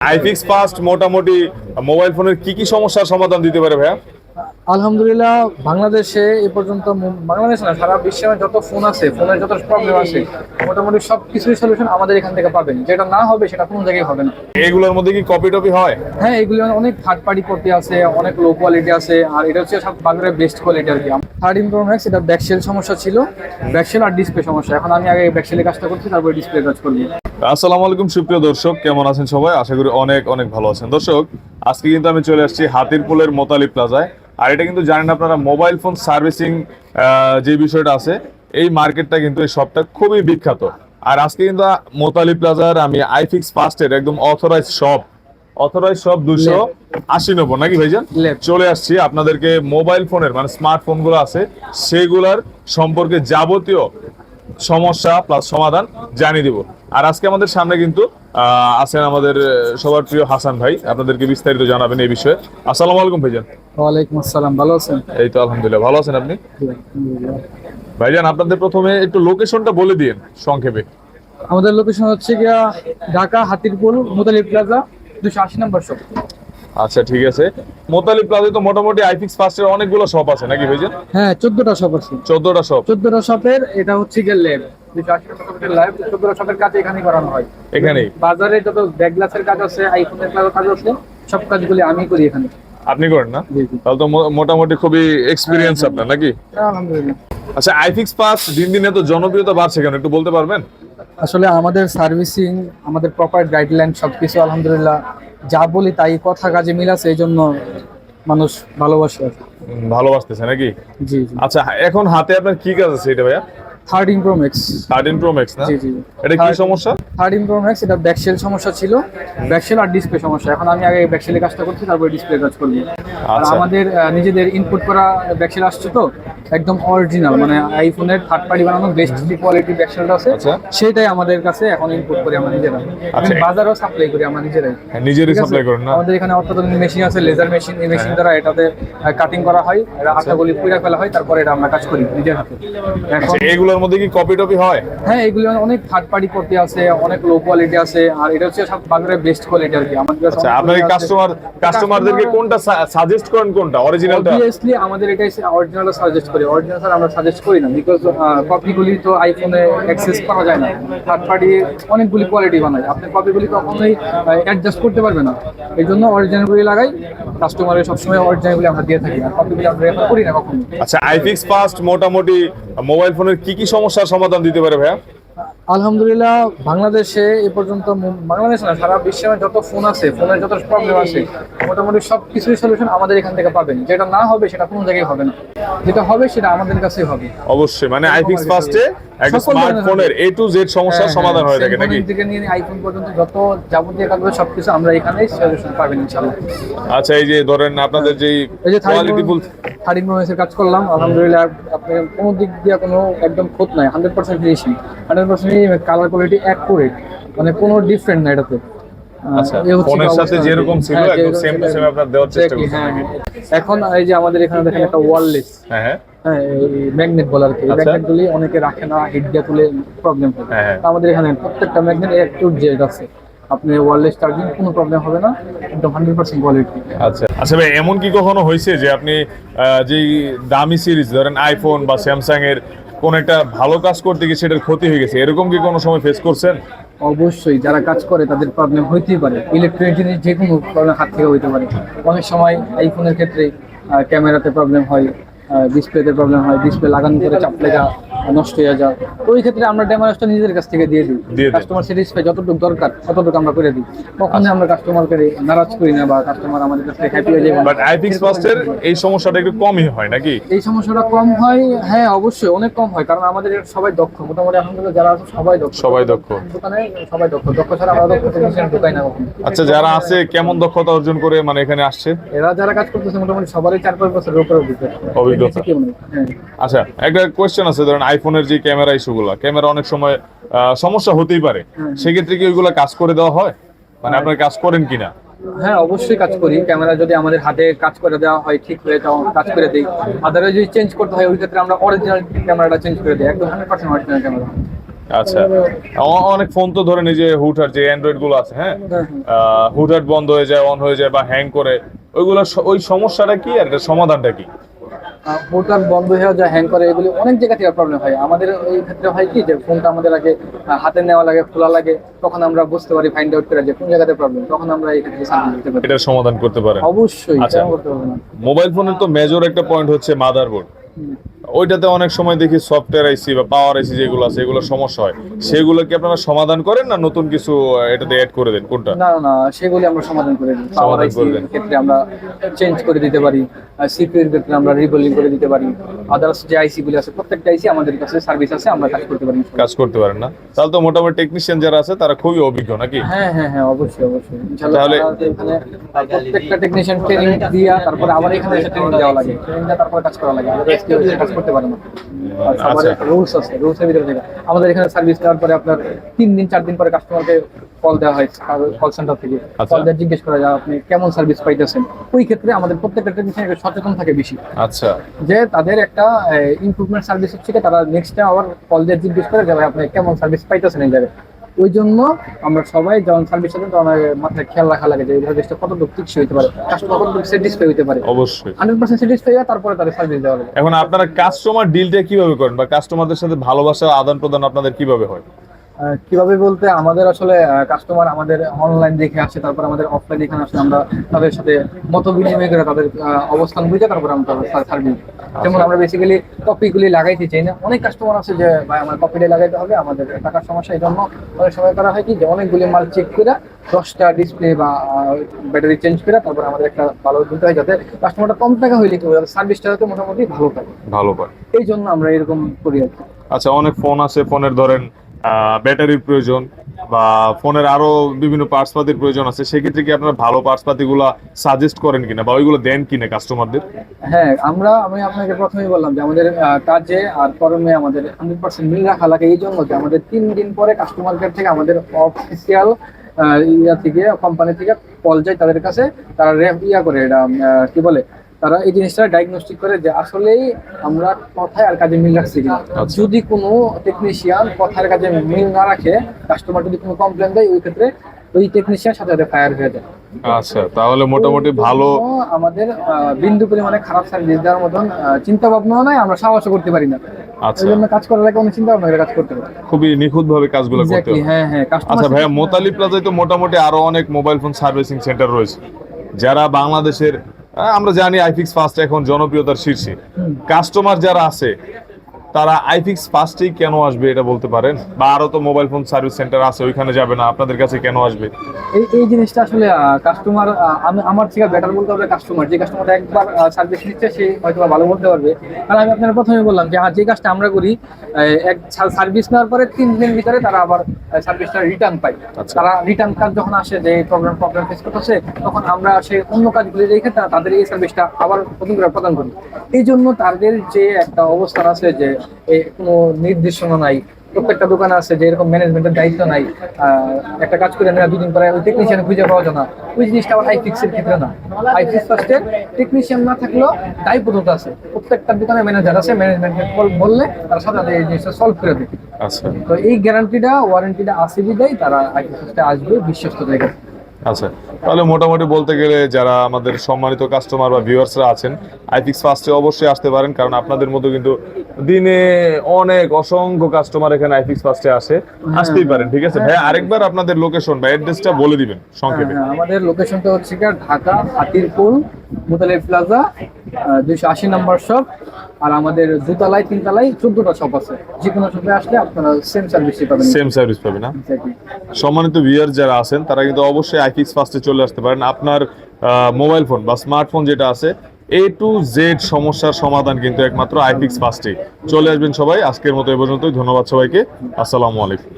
আইফিক্স fast মোটামুটি mobile ফোনের কি কি সমস্যার সমাধান দিতে পারে ভাইয়া? আলহামদুলিল্লাহ বাংলাদেশে এ পর্যন্ত বাংলাদেশ না সারা বিশ্বে যত ফোন আছে ফোনের যত প্রবলেম আছে মোটামুটি সব কিছুর সলিউশন আমাদের এখান থেকে পাবেন। যেটা না হবে সেটা কোনো জায়গায় হবে না। এগুলোর মধ্যে কি কপি টপি হয়? হ্যাঁ এগুলি অনেক থার্ড পার্টি করতে আছে অনেক লো কোয়ালিটি আছে আর এটা হচ্ছে সব বাজারের বেস্ট কোয়ালিটি আর কি। থার্টিন প্রো ম্যাক্স এটা ব্যাকসেল সমস্যা ছিল। ব্যাকসেল আর ডিসপ্লে সমস্যা। এখন আমি আগে ব্যাকসেলের কাজটা করছি তারপরে ডিসপ্লে কাজ করব। আসসালামু আলাইকুম সুপ্রিয় দর্শক কেমন আছেন সবাই? আশা করি অনেক অনেক ভালো আছেন। দর্শক আজকে কিন্তু আমি চলে আসছি হাতিরপুলের মোতালি প্লাজায়। আর এটা কিন্তু জানেন আপনারা মোবাইল ফোন সার্ভিসিং যে বিষয়টা আছে এই মার্কেটটা কিন্তু এই শপটা খুবই বিখ্যাত। আর আজকে কিন্তু মোতালি প্লাজার আমি আইফিক্স ফাস্টের একদম অথরাইজ শপ অথরাইজ শপ দুশো আশি নম্বর নাকি ভাইজান. চলে আসছি আপনাদেরকে মোবাইল ফোনের মানে স্মার্টফোনগুলো আছে সেগুলার সম্পর্কে যাবতীয় সমস্যা প্লাস সমাধান জানিয়ে দিব। আর আজকে আমাদের সামনে কিন্তু আছেন আমাদের সবার প্রিয় হাসান ভাই। আপনাদেরকে বিস্তারিত জানাবেন এই বিষয়ে। আসসালামু আলাইকুম ভাইজান। ওয়ালাইকুম আসসালাম ভালো আছেন? এই তো আলহামদুলিল্লাহ ভালো আছেন আপনি? ভাইজান আপনাদের প্রথমে একটু লোকেশনটা বলে দিন সংক্ষেপে। আমাদের লোকেশন হচ্ছে গিয়া ঢাকা হাতিরপুল মুতালি প্লাজা দুশো আশি নম্বর শপ। আচ্ছা ঠিক আছে। মোতালি প্লাজায় তো মোটামুটি আইফিক্স ফাস্টের অনেকগুলো শপ আছে নাকি ভাইজান? হ্যাঁ চোদ্দটা শপ আছে। চোদ্দটা শপ চোদ্দটা শপের এটা হচ্ছে গিয়ে ল্যাব এখানেই করানো হয়। এখানেই? বাজারে যত ব্যাগ গ্লাসের কাজ আছে আইফোনের কাজ আছে সব কাজগুলি আমি করি এখানে। আপনি করেন না? তাহলে তো মোটামুটি খুবই এক্সপিরিয়েন্স আপনার নাকি? আলহামদুলিল্লাহ। আচ্ছা আইফিক্স পাস দিন দিন এত জনপ্রিয়তা বাড়ছে কেন একটু বলতে পারবেন? আসলে আমাদের সার্ভিসিং আমাদের প্রপার গাইডলাইন সবকিছু আলহামদুলিল্লাহ যা বলি তাই কথা কাজে মিল আছে এই জন্য মানুষ ভালোবাসে ভালোবাসতেছে নাকি? জি আচ্ছা এখন হাতে আপনার কি কাজ আছে এটা ভাইয়া? Thirteen pro max thirteen pro max জি জি এটা কি সমস্যা? থার্টিন প্রো ম্যাক্স এটা ব্যাকসেল সমস্যা ছিল। ব্যাকসেল আর ডিসপ্লে সমস্যা। এখন আমি আগে ব্যাকসেলের কাজটা করছি তারপরে ডিসপ্লে কাজ করব। আর আচ্ছা। আমাদের নিজেদের ইনপুট করা ব্যাকসেল আসছে তো। একদম অরিজিনাল মানে আইফোনের থার্ড পার্টি বানানো বেস্ট যে কোয়ালিটি ব্যাকসেলটা আছে আচ্ছা। সেটাই আমাদের কাছে এখন ইনপুট করি আমরা নিজেরা আচ্ছা। বাজারও সাপ্লাই করি আমরা নিজেরাই। হ্যাঁ, নিজেরই সাপ্লাই করেন না? আমাদের এখানে অত্যাধুনিক মেশিন আছে লেজার মেশিন এই মেশিন দ্বারা এটাতে কাটিং করা হয় এটা আঠাগুলি পুড়ে ফেলা হয় তারপরে এটা আমরা কাজ করি নিজের হাতে। এখন আচ্ছা এগুলোর মধ্যে কি কপি টপি হয়? হ্যাঁ এগুলো অনেক থার্ড পার্টি করতে আছে অনেক লো কোয়ালিটি আছে আর এটা হচ্ছে সব বাজারের বেস্ট কোয়ালিটি আর কি। আমাদের কাছে আচ্ছা আপনার কাস্টমার কাস্টমারদেরকে কোনটা সাজেস্ট করেন কোনটা? অরিজিনালটা অবভিয়াসলি আমাদের এটাই অরিজিনাল সাজেস্ট করি। অরিজিনাল স্যার আমরা সাজেস্ট করি না বিকজ কপিগুলি তো আইফোনে অ্যাক্সেস করা যায় না। থার্ড পার্টি অনেকগুলি কোয়ালিটি বানায়। আপনি কপিগুলি কখনোই অ্যাডজাস্ট করতে পারবে না। এই জন্য অরিজিনালগুলি লাগাই কাস্টমারের সবসময় অরিজিনালগুলি আমরা দিয়ে থাকি। আর কপিগুলি আমরা রেফার করি না কখনো। আচ্ছা আইফিক্স ফাস্ট মোটামুটি মোবাইল ফোনের কি কি সমস্যার সমাধান দিতে পারে ভাইয়া? আলহামদুলিল্লাহ বাংলাদেশে এ পর্যন্ত বাংলাদেশ না সারা বিশ্বে যত ফোন আছে ফোনের যত প্রবলেম আছে মোটামুটি সব কিছুর সলিউশন আমাদের এখান থেকে পাবেন। যেটা না হবে সেটা কোনো জায়গায় হবে না। যেটা হবে সেটা আমাদের কাছেই হবে। অবশ্যই মানে আইফিক্স ফাস্টে একটা স্মার্টফোনের এ টু জেড সমস্যার হ্যাঁ, সমাধান হয়ে থাকে নাকি? থেকে নিয়ে আইফোন পর্যন্ত যত যাবতীয় কাজগুলো সবকিছু আমরা এখানেই সলিউশন পাবেন ইনশাআল্লাহ। আচ্ছা এই যে ধরেন আপনাদের যেই এই যে কোয়ালিটি ফুল থার্টিন এর কাজ করলাম আলহামদুলিল্লাহ আপনি কোনো দিক দিয়ে কোনো একদম খোঁত নাই hundred percent finishing hundred percent colour quality accurate মানে কোনো ডিফারেন্ট না এটাতে। আচ্ছা, হ্যাঁ, করছেন। হ্যাঁ। এখন এই যে আমাদের এখানে দেখেন একটা ওয়ারলেস হ্যাঁ হ্যাঁ। হ্যাঁ ম্যাগনেট বলার কি। আচ্ছা। ম্যাগনেট গুলি অনেকে রাখে না হিট দিয়ে তুলে প্রবলেম হয় হ্যাঁ, হ্যাঁ। আমাদের এখানে প্রত্যেকটা ম্যাগনেট এক টু জেড আছে। আপনি ওয়ারলেস চার্জিং কোনো প্রবলেম হবে না। একদম হান্ড্রেড পার্সেন্ট কোয়ালিটি আচ্ছা। আচ্ছা ভাই এমন কি কখনো হয়েছে যে আপনি যেই দামি সিরিজ ধরেন আইফোন বা স্যামসাং এর কোন একটা ভালো কাজ করতে গিয়ে সেটার ক্ষতি হয়ে গেছে। এরকম কি কোনো সময় ফেস করছেন? অবশ্যই, যারা কাজ করে তাদের প্রবলেম হইতেই পারে। ইলেকট্রনিক জিনিস যে কোনো প্রবলেম হাত থেকে হইতে পারে। অনেক সময় আইফোনের ক্ষেত্রে ক্যামেরাতে প্রবলেম হয় ডিসপ্লেতে প্রবলেম হয় ডিসপ্লে লাগানো করে চাপ লেগা নষ্ট হয়ে যায় তো ওই ক্ষেত্রে আমরা ড্যামারেজটা নিজেদের কাছ থেকে দিয়ে দিই। কাস্টমার স্যাটিসফাই যতটুকু দরকার ততটুকু আমরা করে দিই। কখনোই আমরা কাস্টমারকে নারাজ করি না বা কাস্টমার আমাদের কাছ থেকে হ্যাপি হয়ে যায়। বাট আইফিক্স ফাস্টের এই সমস্যাটা একটু কমই হয় নাকি? এই সমস্যাটা কম হয় হ্যাঁ অবশ্যই অনেক কম হয়। কারণ আমাদের সবাই দক্ষ। মোটামুটি আলহামদুলিল্লাহ যারা আছে সবাই দক্ষ। সবাই দক্ষ। দোকানে সবাই দক্ষ। দক্ষ ছাড়া আমরা দক্ষ টেকনিশিয়ান ঢুকাই না কখনো। আচ্ছা যারা আছে কেমন দক্ষতা অর্জন করে মানে এখানে আসছে? এরা যারা কাজ করতেছে মোটামুটি সবারই চার পাঁচ বছর উপরে অভিজ্ঞতা। অভিজ্ঞতা। হ্যাঁ। আচ্ছা একটা কোয়েশ্চেন আছে ধরেন আইফোনের যে ক্যামেরা ইস্যুগুলো ক্যামেরা অনেক সময় সমস্যা হতেই পারে। সেক্ষেত্রে কি ওইগুলো কাজ করে দেওয়া হয়? মানে আপনারা কাজ করেন কিনা? হ্যাঁ অবশ্যই কাজ করি। ক্যামেরা যদি আমাদের হাতে কাজ করে দেওয়া হয় ঠিক হয়ে যাও কাজ করে দিই। আদারওয়াইজ যদি চেঞ্জ করতে হয় ওই ক্ষেত্রে আমরা অরিজিনাল ক্যামেরাটা চেঞ্জ করে দিই। একদম হান্ড্রেড পার্সেন্ট অরিজিনাল ক্যামেরা। আচ্ছা। অনেক ফোন তো ধরেন এই যে হুটহাট যে অ্যান্ড্রয়েডগুলো আছে হ্যাঁ? হ্যাঁ, আহ, হুটহাট বন্ধ হয়ে যায় অন হয়ে যায় বা হ্যাং করে ওইগুলো ওই সমস্যাটা কি আর সমাধানটা কি? মোটর বন্ধ হয়ে যায় হ্যাং করে এগুলি অনেক জায়গা থেকে প্রবলেম হয় আমাদের এই ক্ষেত্রে হয় কি যে ফোনটা আমাদের আগে হাতে নেওয়া লাগে খোলা লাগে তখন আমরা বুঝতে পারি ফাইন্ড আউট করে যে কোন জায়গাতে প্রবলেম তখন আমরা এই ক্ষেত্রে এটার সমাধান করতে পারি অবশ্যই আচ্ছা। মোবাইল ফোনের তো মেজর একটা পয়েন্ট হচ্ছে মাদারবোর্ড। ওইটাতে অনেক সময় দেখি সফটওয়্যার আইসি বা পাওয়ার আইসি যেগুলো আছে এগুলো সমস্যা হয়। সেগুলো কি আপনারা সমাধান করেন না নতুন কিছু এটাতে অ্যাড করে দেন? কোনটা? না না, সেগুলি আমরা সমাধান করে দিই। পাওয়ার আইসি ক্ষেত্রে আমরা চেঞ্জ করে দিতে পারি। সিপিইউ এর ক্ষেত্রে আমরা রিবোলিং করে দিতে পারি। আদার্স যে আইসি গুলি আছে প্রত্যেকটা আইসি আমাদের কাছে সার্ভিস আছে আমরা কাজ করতে পারি কাজ করতে পারেন না? তাহলে তো মোটামুটি টেকনিশিয়ান যারা আছে তারা খুবই অভিজ্ঞ নাকি? হ্যাঁ হ্যাঁ হ্যাঁ অবশ্যই অবশ্যই। তাহলে- এখানে প্রত্যেকটা টেকনিশিয়ান ট্রেনিং দিয়া তারপরে আবার এখানে এসে ট্রেনিং দেওয়া লাগে। ট্রেনিং দেওয়া তারপরে কাজ করা লাগে। আমাদের স্কিল কাজ করতে পারে না। আচ্ছা। রুলস আছে রুলসের ভিতরে থেকে আমাদের এখানে সার্ভিস দেওয়ার পরে আপনার তিন দিন চার দিন পরে কাস্টমারকে কল দেওয়া হয় কল সেন্টার থেকে। আচ্ছা। কল দিয়ে জিজ্ঞেস করা যায় আপনি কেমন সার্ভিস পাইতেছেন? ওই ক্ষেত্রে আমাদের প্রত্যেকটা টেকনিশিয়ান সচেতন থাকে বেশি। আচ্ছা। যে তাদের একটা ইমপ্রুভমেন্ট সার্ভিস হচ্ছে তারা নেক্সট টাইম আবার কল দিয়ে জিজ্ঞেস করে যে ভাই আপনি কেমন সার্ভিস পাইতেছেন এই জায়গায়? ওই জন্য আমরা সবাই যখন সার্ভিস সাথে তখন মাথায় খেয়াল রাখা লাগে যে এই সার্ভিসটা কতটুকু টিকসই হতে পারে কাস্টমার কতটুকু স্যাটিসফাই হতে পারে। অবশ্যই। হান্ড্রেড পার্সেন্ট স্যাটিসফাই হয় তারপরে তাদের সার্ভিস দেওয়া লাগে। এখন আপনারা কাস্টমার ডিলটা কীভাবে করেন বা কাস্টমারদের সাথে ভালোবাসা আদান প্রদান আপনাদের কীভাবে হয়? কীভাবে বলতে আমাদের আসলে কাস্টমার আমাদের অনলাইন দেখে আসে তারপর আমাদের অফলাইন এখানে আসলে আমরা তাদের সাথে মত বিনিময় করে তাদের অবস্থান বুঝে তারপর আমরা সার্ভিস যেমন আমরা বেসিক্যালি কপিগুলি লাগাইতে চাই না। অনেক কাস্টমার আছে যে ভাই আমার কপিটা লাগাইতে হবে আমাদের টাকার সমস্যা এই জন্য অনেক সময় করা হয় কি যে অনেকগুলি মাল চেক করে দশটা ডিসপ্লে বা ব্যাটারি চেঞ্জ করে তারপর আমাদের একটা ভালো দিতে হয় যাতে কাস্টমারটা কম টাকা হইলে কি সার্ভিসটা যাতে মোটামুটি ভালো থাকে ভালো পায়। এই জন্য আমরা এরকম করি আর কি। আচ্ছা অনেক ফোন আছে ফোনের ধরেন ব্যাটারির প্রয়োজন বা ফোনের আরও বিভিন্ন পার্টস পাতির প্রয়োজন আছে, সেক্ষেত্রে কি আপনারা ভালো পার্টস পাতিগুলো সাজেস্ট করেন কিনা বা ওইগুলো দেন কিনা কাস্টমারদের হ্যাঁ আমরা, আমি আপনাকে প্রথমেই বললাম যে আমাদের কাজে আর কর্মে আমাদের হান্ড্রেড পার্সেন্ট মিল রাখা লাগে। এই জন্য যে আমাদের তিন দিন পরে কাস্টমার কেয়ার থেকে আমাদের অফিসিয়াল ইয়া থেকে কোম্পানি থেকে কল যায় তাদের কাছে। তারা ইয়া করে এটা কি বলে তারা এই জিনিসটা ডায়াগনস্টিক করে যে আসলেই আমরা কথায় আর কাজে মিল রাখছি কিনা। আচ্ছা। যদি কোনো টেকনিশিয়ান কথার কাজে মিল না রাখে কাস্টমার যদি কোনো কমপ্লেন দেয় ওই ক্ষেত্রে ওই টেকনিশিয়ান সাথে সাথে ফায়ার হয়ে যায়। আচ্ছা তাহলে মোটামুটি ভালো আমাদের বিন্দু পরিমাণে খারাপ সার্ভিস দেওয়ার মতন চিন্তা ভাবনাও নাই আমরা সাহসও করতে পারি না। আচ্ছা। জন্য কাজ করার আগে অনেক চিন্তা ভাবনা করে কাজ করতে পারি খুবই নিখুঁত ভাবে কাজগুলো করতে হবে। হ্যাঁ হ্যাঁ আচ্ছা ভাইয়া মোতালি প্লাজায় তো মোটামুটি আরও অনেক মোবাইল ফোন সার্ভিসিং সেন্টার রয়েছে। যারা বাংলাদেশের আমরা জানি আইফিক্স ফার্স্ট এখন জনপ্রিয়তার শীর্ষে। কাস্টমার যারা আছে তারা আইফিক্স ফার্স্টেই কেন আসবে এটা বলতে পারেন? বা আরও তো মোবাইল ফোন সার্ভিস সেন্টার আছে ওইখানে যাবে না আপনাদের কাছে কেন আসবে? এই এই জিনিসটা আসলে কাস্টমার আমি আমার থেকে বেটার বলতে হবে কাস্টমার যে কাস্টমার একবার সার্ভিস নিচ্ছে সে হয়তো ভালো বলতে পারবে। কারণ আমি আপনার প্রথমে বললাম যে হ্যাঁ যে কাজটা আমরা করি এক সার্ভিস নেওয়ার পরে তিন দিনের ভিতরে তারা আবার সার্ভিসটা রিটার্ন পায়। আচ্ছা। তারা রিটার্ন কাজ যখন আসে যে প্রবলেম প্রবলেম ফেস করতেছে তখন আমরা সে অন্য কাজগুলি রেখে তাদের এই সার্ভিসটা আবার নতুন করে প্রদান করি। এই জন্য তাদের যে একটা অবস্থান আছে যে কোনো নির্দেশনা নাই। প্রত্যেকটা দোকান আছে যে এরকম ম্যানেজমেন্টের দায়িত্ব নাই। একটা কাজ করে নেওয়া দুদিন পরে ওই টেকনিশিয়ান খুঁজে পাওয়া যায় না। ওই জিনিসটা আবার আইফিক্সের ক্ষেত্রে না। আইফিক্স ফার্স্টের টেকনিশিয়ান না থাকলেও দায়বদ্ধতা আছে। প্রত্যেকটা দোকানে ম্যানেজার আছে ম্যানেজমেন্টকে বললে তারা সাথে সাথে এই জিনিসটা সলভ করে দেবে। আচ্ছা। তো এই গ্যারান্টিটা ওয়ারেন্টিটা আছে বিদায় তারা আইফিক্স ফার্স্টে আসবে বিশ্বস্ত জায়গা আচ্ছা তাহলে মোটামুটি বলতে গেলে যারা আমাদের সম্মানিত কাস্টমার বা ভিউয়ার্সরা আছেন আইফিক্স ফার্স্টে অবশ্যই আসতে পারেন কারণ আপনাদের মতো কিন্তু দিনে অনেক অসংখ্য কাস্টমার এখানে আইফিক্স ফার্স্টে আসে। আসতেই পারেন ঠিক আছে? ভাই আরেকবার আপনাদের লোকেশন বা অ্যাড্রেসটা বলে দিবেন সংক্ষেপে। হ্যাঁ, আমাদের লোকেশনটা হচ্ছে ঢাকা হাতিরপুল মুতালি প্লাজা দুইশো আশি নম্বর শপ আর আমাদের দুতলায় তিনতলায় চোদ্দটা শপ আছে। যে কোনো শপে আসলে আপনারা সেম সার্ভিসই পাবেন। সেম সার্ভিস পাবেন না? সম্মানিত ভিউয়ার যারা আছেন তারা কিন্তু অবশ্যই আইফিক্স ফার্স্টে চলে আসতে পারেন। আপনার মোবাইল ফোন বা স্মার্টফোন যেটা আছে এ টু জেড সমস্যার সমাধান কিন্তু একমাত্র আইফিক্স ফার্স্টে চলে আসবেন সবাই আজকের মতো এ পর্যন্তই। ধন্যবাদ সবাইকে। আসসালামু আলাইকুম।